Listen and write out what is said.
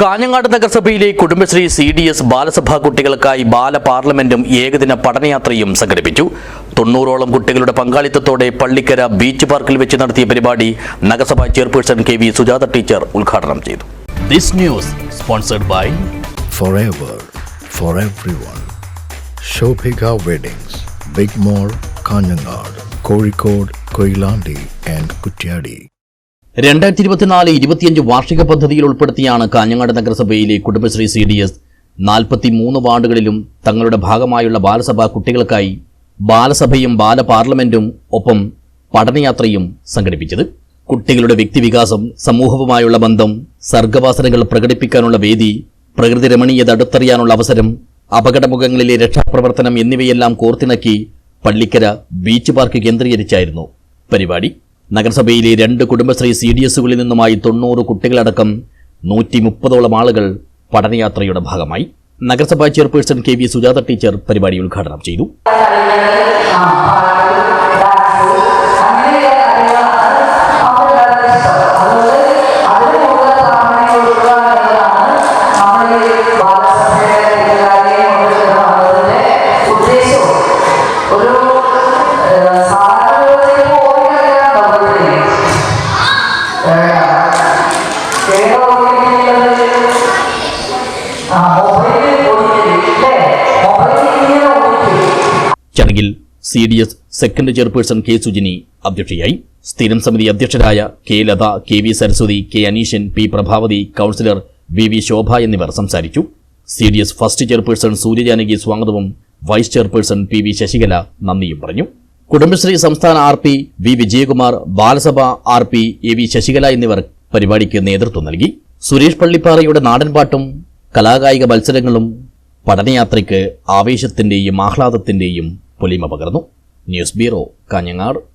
കാഞ്ഞങ്ങാട് നഗരസഭയിലെ Kudumbashree C D S Balasabha കുട്ടികൾക്കായി ബാല പാർലമെന്റും ഏകദിന പഠനയാത്രയും സംഘടിപ്പിച്ചു തൊണ്ണൂറോളം കുട്ടികളുടെ പങ്കാളിത്തത്തോടെ പള്ളിക്കര ബീച്ച് പാർക്കിൽ വെച്ച് നടത്തിയ പരിപാടി നഗരസഭാ chairperson K V Sujatha teacher ഉദ്ഘാടനം ചെയ്തു this news sponsored by for everyone. Shobhika weddings big Mall, Kanhangad Kozhikode Koilandi and Kutyadi. രണ്ടായിരത്തി ഇരുപത്തിനാല് ഇരുപത്തിയഞ്ച് വാർഷിക പദ്ധതിയിൽ ഉൾപ്പെടുത്തിയാണ് കാഞ്ഞങ്ങാട് നഗരസഭയിലെ കുടുംബശ്രീ സി ഡി എസ് നാൽപ്പത്തി മൂന്ന് വാർഡുകളിലും തങ്ങളുടെ ഭാഗമായുള്ള ബാലസഭ കുട്ടികൾക്കായി ബാലസഭയും ബാല പാർലമെന്റും ഒപ്പം പഠനയാത്രയും സംഘടിപ്പിച്ചത്. കുട്ടികളുടെ വ്യക്തിവികാസം സമൂഹവുമായുള്ള ബന്ധം സർഗവാസനകൾ പ്രകടിപ്പിക്കാനുള്ള വേദി പ്രകൃതി രമണീയത അടുത്തറിയാനുള്ള അവസരം അപകടമുഖങ്ങളിലെ രക്ഷാപ്രവർത്തനം എന്നിവയെല്ലാം കോർത്തിണക്കി പള്ളിക്കര ബീച്ച് പാർക്ക് കേന്ദ്രീകരിച്ചായിരുന്നു പരിപാടി. നഗരസഭയിലെ രണ്ട് കുടുംബശ്രീ സി ഡി എസുകളിൽ നിന്നുമായി തൊണ്ണൂറ് കുട്ടികളടക്കം നൂറ്റി മുപ്പതോളം ആളുകൾ പഠനയാത്രയുടെ ഭാഗമായി നഗരസഭാ chairperson K V Sujatha teacher പരിപാടി ഉദ്ഘാടനം ചെയ്തു. ചടങ്ങിൽ C D S second chairperson K Sujini അധ്യക്ഷയായി. സ്ഥിരം സമിതി അധ്യക്ഷരായ K Latha K V Saraswathi K Aneeshan P Prabhavathi councillor V V Shobha എന്നിവർ സംസാരിച്ചു. C D S first chairperson Suryajanaki സ്വാഗതവും vice chairperson P V Sasikala നന്ദിയും പറഞ്ഞു. കുടുംബശ്രീ സംസ്ഥാന R P V Vijayakumar Balasabha R P A V Sasikala എന്നിവർ പരിപാടിക്ക് നേതൃത്വം നൽകി. സുരേഷ് പള്ളിപ്പാറയുടെ നാടൻപാട്ടും കലാകായിക മത്സരങ്ങളും പഠനയാത്രയ്ക്ക് ആവേശത്തിന്റെയും ആഹ്ലാദത്തിന്റെയും പൊലിമ പകർന്നു. News bureau Kanhangad.